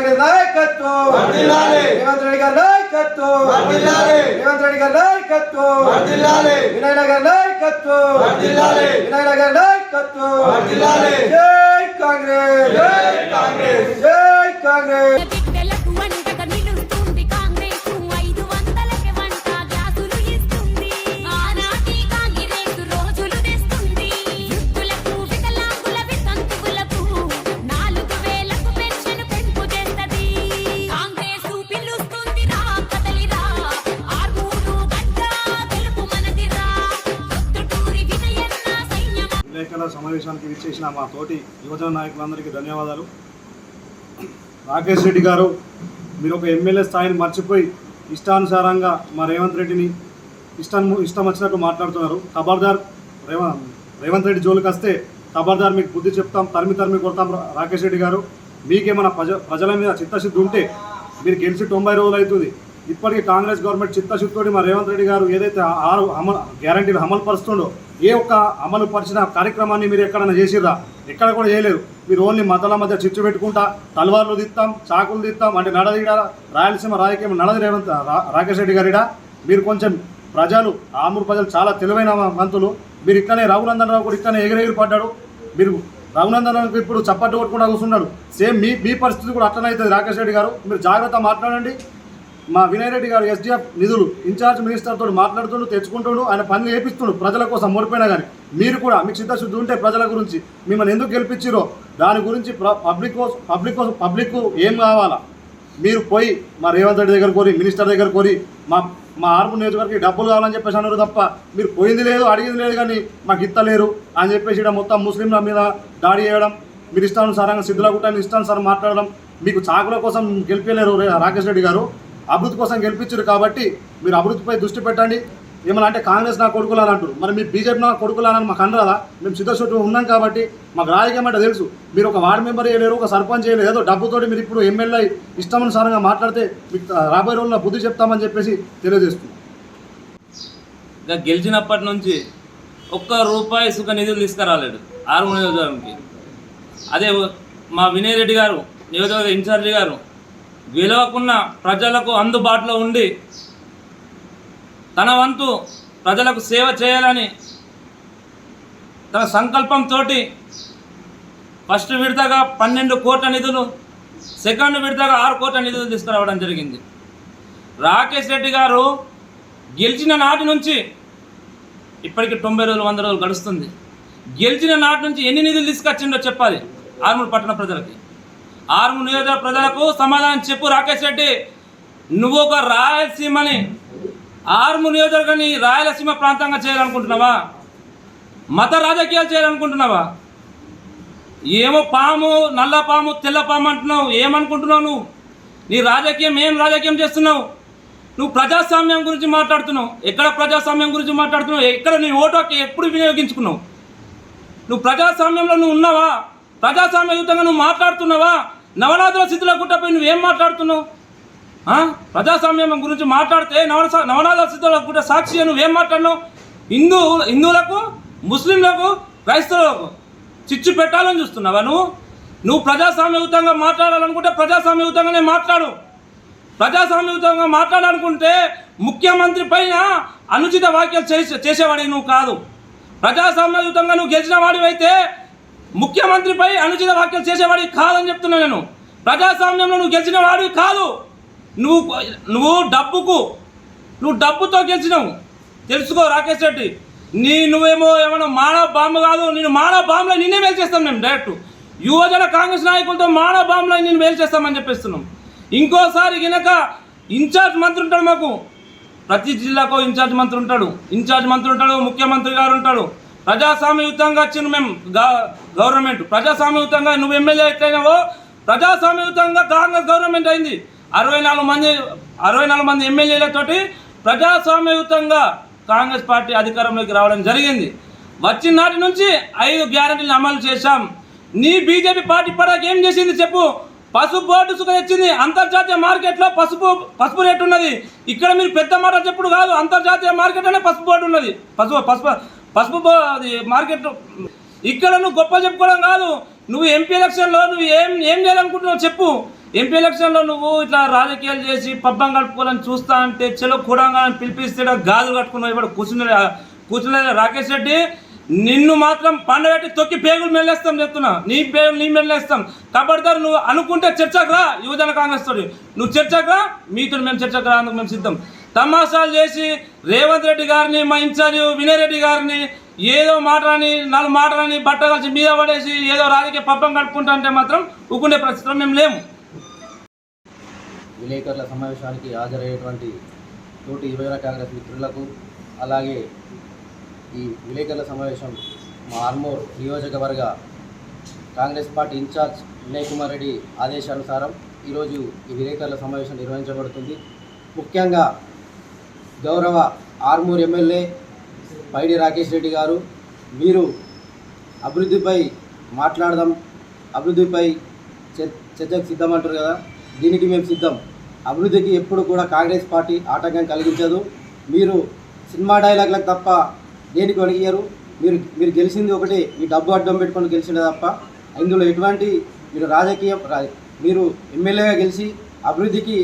గారి నాయకత్వం. రేవంత్ రెడ్డి గారి నాయకత్వం. రేవంత్ రెడ్డి గారి నాయకత్వం. వినాయన గారి నాయకత్వం. వినాయన గారి నాయకత్వం. జై కాంగ్రెస్ జై కాంగ్రెస్. జై కాంగ్రెస్ సైన్యం సమావేశానికి విచ్చేసిన మా తోటి యువజన నాయకులందరికీ ధన్యవాదాలు. రాకేష్ రెడ్డి గారు మీరు ఒక ఎమ్మెల్యే స్థాయిని మర్చిపోయి ఇష్టానుసారంగా మా రేవంత్ రెడ్డిని ఇష్టం ఇష్టం వచ్చినట్టు మాట్లాడుతున్నారు. ఖబర్దార్ రేవ రేవంత్ రెడ్డి జోలికి వస్తే ఖబర్దార్ మీకు బుద్ధి చెప్తాం తరిమి తరిమి కొడతాం రాకేష్ రెడ్డి గారు. మీకేమైనా ప్రజ ప్రజల మీద చిత్తశుద్ధి ఉంటే మీరు గెలిచి తొంభై రోజులు అవుతుంది. ఇప్పటికీ కాంగ్రెస్ గవర్నమెంట్ చిత్తశుద్ధితోటి మా రేవంత్ రెడ్డి గారు ఏదైతే ఆరు అమలు గ్యారంటీలు అమలు పరుస్తుండో ఏ ఒక్క అమలు పరిచిన కార్యక్రమాన్ని మీరు ఎక్కడైనా చేసిర్రా? ఎక్కడ కూడా చేయలేరు మీరు ఓన్లీ మతాల మధ్య చిచ్చు పెట్టుకుంటా తలవార్లు దిస్తాం చాకులు దిస్తాం అంటే నడదిడ రాయలసీమ రాజకీయం నడది రేవంత్ రా- రాకేష్ రెడ్డి గారిడా? మీరు కొంచెం ప్రజలు ఆమూరు ప్రజలు చాలా తెలివైన మంతులు. మీరు ఇక్కడనే రఘునందన్ రావు కూడా ఇక్కడనే ఎగిరెగిరి పడ్డాడు మీరు రఘునందన్ రావుకి ఇప్పుడు చప్పట్టు కొట్టుకుంటా కూర్చున్నాడు. సేమ్ మీ మీ పరిస్థితి కూడా అట్లనే అవుతుంది రాకేష్ రెడ్డి గారు. మీరు జాగ్రత్త మాట్లాడండి. మా వినయ్ రెడ్డి గారు ఎస్డిఎఫ్ నిధులు ఇన్ఛార్జ్ మినిస్టర్తో మాట్లాడుతుండు తెచ్చుకుంటుండు ఆయన పనులు చేపిస్తుండు ప్రజల కోసం ఓడిపోయినా కానీ మీరు కూడా మీకు చిత్తశుద్ధి ఉంటే ప్రజల గురించి మిమ్మల్ని ఎందుకు గెలిపించిరో దాని గురించి పబ్లిక్ కోసం పబ్లిక్ కోసం పబ్లిక్ ఏం కావాలా? మీరు పోయి మా రేవంత్ రెడ్డి దగ్గర కోరి మినిస్టర్ దగ్గర కోరి మా మా ఆర్పు నియోజకవర్గకి డబ్బులు కావాలని చెప్పేసి అన్నారు తప్ప మీరు పోయింది లేదు అడిగింది లేదు కానీ మాకు ఇత్తలేరు అని చెప్పేసి ఇక్కడ మొత్తం ముస్లింల మీద దాడి చేయడం మీరు ఇష్టానుసారంగా సిద్ధుల గుట్టాన్ని ఇష్టానుసారం మాట్లాడడం మీకు చాకుల కోసం గెలిపలేరు రాకేష్ రెడ్డి గారు. అభివృద్ధి కోసం గెలిపించారు కాబట్టి మీరు అభివృద్ధిపై దృష్టి పెట్టండి. ఏమన్నా అంటే కాంగ్రెస్ నా కొడుకులు అని అంటారు మరి మీ బీజేపీ నా కొడుకులు అని మాకు అనరాదా? మేము సిద్ధశుద్ధి ఉన్నాం కాబట్టి మాకు రాజకీయం అంటే తెలుసు. మీరు ఒక వార్డు మెంబర్ చేయలేరు ఒక సర్పంచ్ చేయలేరు. ఏదో డబ్బుతోటి మీరు ఇప్పుడు ఎమ్మెల్యే ఇష్టానుసారంగా మాట్లాడితే మీకు రాబోయే రోజుల్లో బుద్ధి చెప్తామని చెప్పేసి తెలియజేస్తున్నాం. ఇంకా గెలిచినప్పటి నుంచి ఒక్క రూపాయి సుఖ నిధులు తీసుకురాలేడు ఆరు నియోజకవర్గానికి. అదే మా వినయ్ రెడ్డి గారు నియోజకవర్గ ఇన్ఛార్జి గారు విలువకున్న ప్రజలకు అందుబాటులో ఉండి తన వంతు ప్రజలకు సేవ చేయాలని తన సంకల్పంతో ఫస్ట్ విడతగా పన్నెండు కోట్ల నిధులు సెకండ్ విడతగా ఆరు కోట్ల నిధులు తీసుకురావడం జరిగింది. రాకేష్ రెడ్డి గారు గెలిచిన నాటి నుంచి ఇప్పటికి తొంభై రోజులు వంద రోజులు గడుస్తుంది. గెలిచిన నాటి నుంచి ఎన్ని నిధులు తీసుకొచ్చిండో చెప్పాలి. ఆర్మూర్ పట్టణ ప్రజలకి. ఆర్మూర్ నియోజక ప్రజలకు సమాధానం చెప్పు రాకేష్ రెడ్డి. నువ్వు ఒక రాయలసీమని ఆర్ము నియోజకవర్గాన్ని రాయలసీమ ప్రాంతంగా చేయాలనుకుంటున్నావా? మత రాజకీయాలు చేయాలనుకుంటున్నావా? ఏమో పాము నల్ల పాము తెల్ల పాము అంటున్నావు. ఏమనుకుంటున్నావు నువ్వు? నీ రాజకీయం ఏం రాజకీయం చేస్తున్నావు? నువ్వు ప్రజాస్వామ్యం గురించి మాట్లాడుతున్నావు. ఎక్కడ ప్రజాస్వామ్యం గురించి మాట్లాడుతున్నావు? ఎక్కడ నీ ఓటోకి ఎప్పుడు వినియోగించుకున్నావు? నువ్వు ప్రజాస్వామ్యంలో నువ్వు ఉన్నావా? ప్రజాస్వామ్య యుద్ధంగా నువ్వు మాట్లాడుతున్నావా? నవనాథుల స్థితిలో గుట్టపై నువ్వేం మాట్లాడుతున్నావు? ప్రజాస్వామ్యం గురించి మాట్లాడితే నవన నవనాథుల స్థితిలో గుట్ట సాక్షి నువ్వేం మాట్లాడినావు? హిందూ హిందువులకు ముస్లింలకు క్రైస్తవులకు చిచ్చు పెట్టాలని చూస్తున్నావా నువ్వు? నువ్వు ప్రజాస్వామ్యయుతంగా మాట్లాడాలనుకుంటే ప్రజాస్వామ్యయుతంగానే మాట్లాడు. ప్రజాస్వామ్యయుతంగా మాట్లాడాలనుకుంటే ముఖ్యమంత్రి పైన అనుచిత వ్యాఖ్యలు చేసే చేసేవాడి నువ్వు కాదు. ప్రజాస్వామ్యయుతంగా నువ్వు గెలిచిన వాడివైతే ముఖ్యమంత్రిపై అనుచిత వ్యాఖ్యలు చేసేవాడి కాదని చెప్తున్నా నేను. ప్రజాస్వామ్యంలో నువ్వు గెలిచిన వాడివి కాదు. నువ్వు నువ్వు డబ్బుకు నువ్వు డబ్బుతో గెలిచినావు. తెలుసుకో రాకేష్ రెడ్డి. నీ నువ్వేమో ఏమైనా మానవ బాంబు కాదు నేను మానవ బాంబులో నిన్నే వేల్చేస్తాం మేము డైరెక్ట్ యువజన కాంగ్రెస్ నాయకులతో మానవ బాంబులో నేను వేల్చేస్తామని చెప్పేస్తున్నాం. ఇంకోసారి గినక ఇన్ఛార్జ్ మంత్రి ఉంటాడు మాకు. ప్రతి జిల్లాకు ఇన్ఛార్జ్ మంత్రి ఉంటాడు. ఇన్ఛార్జ్ మంత్రి ఉంటాడు ముఖ్యమంత్రి గారు ఉంటాడు. ప్రజాస్వామ్యయుతంగా వచ్చిన మేము గవర్నమెంట్. ప్రజాస్వామ్యయుతంగా నువ్వు ఎమ్మెల్యే ఎట్లయినావో ప్రజాస్వామ్యయుతంగా కాంగ్రెస్ గవర్నమెంట్ అయింది. అరవై నాలుగు మంది అరవై నాలుగు మంది ఎమ్మెల్యేలతోటి ప్రజాస్వామ్యయుతంగా కాంగ్రెస్ పార్టీ అధికారంలోకి రావడం జరిగింది. వచ్చిన నాటి నుంచి ఐదు గ్యారంటీలు అమలు చేశాం. నీ బీజేపీ పార్టీ పడాక ఏం చేసింది చెప్పు? పసుపు బోర్డు సుఖ తెచ్చింది. అంతర్జాతీయ మార్కెట్లో పసుపు పసుపు రేటు ఉన్నది. ఇక్కడ మీరు పెద్ద మాట చెప్పుడు కాదు. అంతర్జాతీయ మార్కెట్లోనే పసుపు బోర్డు ఉన్నది. పసుపు పసుపు పసుపు అది మార్కెట్ ఇక్కడ నువ్వు గొప్ప చెప్పుకోవడం కాదు. నువ్వు ఎంపీ ఎలక్షన్లో నువ్వు ఏం ఏం చేయాలనుకుంటున్నావు చెప్పు. ఎంపీ ఎలక్షన్లో నువ్వు ఇట్లా రాజకీయాలు చేసి పబ్బం కలుపుకోవాలని చూస్తా అంటే చెలో కూడంగా పిలిపిస్తే గాజులు కట్టుకున్నావు ఇప్పుడు కూర్చుని కూర్చునే రాకేష్ రెడ్డి. నిన్ను మాత్రం పండబెట్టి తొక్కి పేగులు మెల్లేస్తాం చెప్తున్నా. నీ పేగులు నీ మెల్లేస్తాం. కబడ్దారు నువ్వు అనుకుంటే చర్చకు రా యువజన కాంగ్రెస్ తోటి. నువ్వు చర్చకు రా మీతో మేము చర్చకు రా అందుకు మేము సిద్ధం. తమాషాలు చేసి రేవంత్ రెడ్డి గారిని మా ఇన్ఛార్జ్ వినయ్ రెడ్డి గారిని ఏదో మాటలని నాలుగు మాటలని బట్ట కలిసి మీద పడేసి ఏదో రాజకీయ పబ్బం కడుపుకుంటుంటే అంటే మాత్రం ఊకుండే ప్రస్తుతం మేము లేము. విలేకరుల సమావేశానికి హాజరయ్యేటువంటి తోటి యువజన కాంగ్రెస్ మిత్రులకు అలాగే ఈ విలేకరుల సమావేశం మా ఆర్మూర్ నియోజకవర్గ కాంగ్రెస్ పార్టీ ఇన్ఛార్జ్ వినయ్ కుమార్ రెడ్డి ఆదేశానుసారం ఈరోజు ఈ విలేకరుల సమావేశం నిర్వహించబడుతుంది. ముఖ్యంగా గౌరవ ఆర్మూర్ ఎమ్మెల్యే పైడి రాకేష్ రెడ్డి గారు మీరు అభివృద్ధిపై మాట్లాడదాం అభివృద్ధిపై చర్చకు సిద్ధం అంటారు కదా దీనికి మేము సిద్ధం. అభివృద్ధికి ఎప్పుడు కూడా కాంగ్రెస్ పార్టీ ఆటంకం కలిగించదు. మీరు సినిమా డైలాగ్లకు తప్ప దేనికి అడిగారు మీరు మీరు గెలిచింది ఒకటి మీ డబ్బు అడ్డం పెట్టుకొని గెలిచిండే తప్ప ఇందులో ఎటువంటి మీరు రాజకీయ మీరు ఎమ్మెల్యేగా గెలిచి అభివృద్ధికి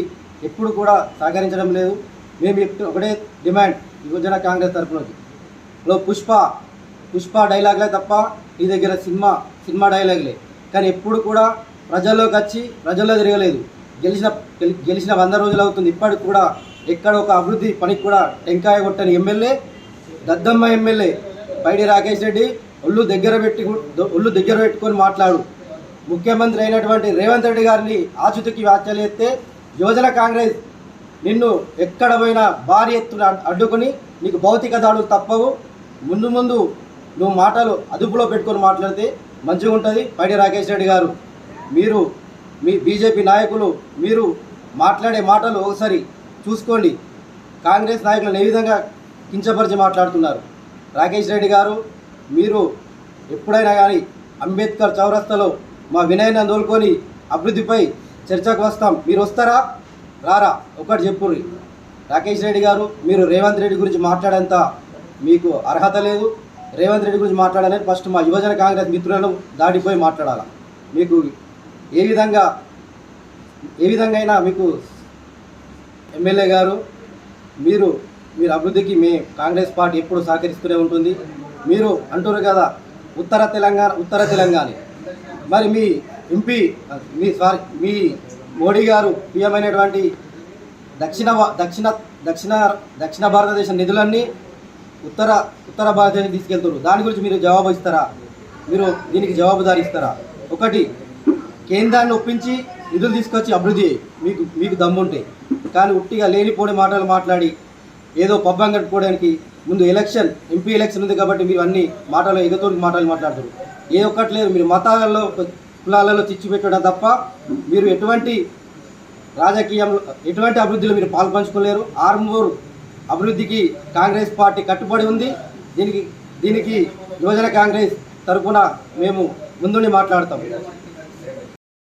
ఎప్పుడు కూడా సహకరించడం లేదు. మేము ఎప్పుడు ఒకటే డిమాండ్ యువజన కాంగ్రెస్ తరఫున లో పుష్ప పుష్ప డైలాగ్లే తప్ప నీ దగ్గర సినిమా సినిమా డైలాగ్లే. కానీ ఎప్పుడు కూడా ప్రజల్లోకి వచ్చి ప్రజల్లో తిరగలేదు. గెలిచిన గెలి- గెలిచిన వంద రోజులు అవుతుంది. ఇప్పటికి కూడా ఎక్కడ ఒక అభివృద్ధి పనికి కూడా టెంకాయ కొట్టని ఎమ్మెల్యే దద్దమ్మ ఎమ్మెల్యే పైడి రాకేష్ రెడ్డి ఒళ్ళు దగ్గర పెట్టి ఒళ్ళు దగ్గర పెట్టుకొని మాట్లాడు. ముఖ్యమంత్రి అయినటువంటి రేవంత్ రెడ్డి గారిని ఆచుతికి వ్యాఖ్యలు ఎత్తే యువజన కాంగ్రెస్ నిన్ను ఎక్కడ పోయినా భారీ ఎత్తున అడ్డుకుని నీకు భౌతిక దాడులు తప్పవు. ముందు ముందు నువ్వు మాటలు అదుపులో పెట్టుకొని మాట్లాడితే మంచిగా ఉంటుంది. పైడి రాకేష్ రెడ్డి గారు మీరు మీ బీజేపీ నాయకులు మీరు మాట్లాడే మాటలు ఒకసారి చూసుకోండి. కాంగ్రెస్ నాయకులను ఏ విధంగా కించపరిచి మాట్లాడుతున్నారు? రాకేష్ రెడ్డి గారు మీరు ఎప్పుడైనా కానీ అంబేద్కర్ చౌరస్తాలో మా వినయన తోలుకొని అభివృద్ధిపై చర్చకు వస్తాం. మీరు వస్తారా? రారా ఒకటి చెప్పుర్రి. రాకేష్ రెడ్డి గారు మీరు రేవంత్ రెడ్డి గురించి మాట్లాడేంత మీకు అర్హత లేదు. రేవంత్ రెడ్డి గురించి మాట్లాడాలని ఫస్ట్ మా యువజన కాంగ్రెస్ మిత్రులను దాటిపోయి మాట్లాడాలి. మీకు ఏ విధంగా ఏ విధంగా అయినా మీకు ఎమ్మెల్యే గారు మీరు మీరు అభివృద్ధికి మీ కాంగ్రెస్ పార్టీ ఎప్పుడు సహకరిస్తూనే ఉంటుంది. మీరు అంటున్నారు కదా ఉత్తర తెలంగాణ ఉత్తర తెలంగాణ. మరి మీ ఎంపీ మీ సారీ మీ మోడీ గారు ప్రియమైనటువంటి దక్షిణ దక్షిణ దక్షిణ దక్షిణ భారతదేశ నిధులన్నీ ఉత్తర ఉత్తర భారతదేశం తీసుకెళ్తారు దాని గురించి మీరు జవాబు ఇస్తారా మీరు దీనికి జవాబుదారి ఇస్తారా ఒకటి కేంద్రాన్ని ఒప్పించి నిధులు తీసుకొచ్చి అభివృద్ధి మీకు మీకు దమ్ముంటే. కానీ ఉట్టిగా లేనిపోని మాటలు మాట్లాడి ఏదో పబ్బం కట్టుకోవడానికి ముందు ఎలక్షన్ ఎంపీ ఎలక్షన్ ఉంది కాబట్టి మీరు అన్ని మాటలు ఎగతోటి మాటలు మాట్లాడతారు ఏ ఒక్కటి లేదు. మీరు మతాలలో కులాలలో తెచ్చిపెట్టడం పెట్టడం తప్ప మీరు ఎటువంటి రాజకీయంలో ఎటువంటి అభివృద్ధిలో మీరు పాల్పంచుకోలేరు. ఆర్మూర్ అభివృద్ధికి కాంగ్రెస్ పార్టీ కట్టుబడి ఉంది. దీనికి దీనికి యువజన కాంగ్రెస్ తరఫున మేము ముందుండి మాట్లాడతాం.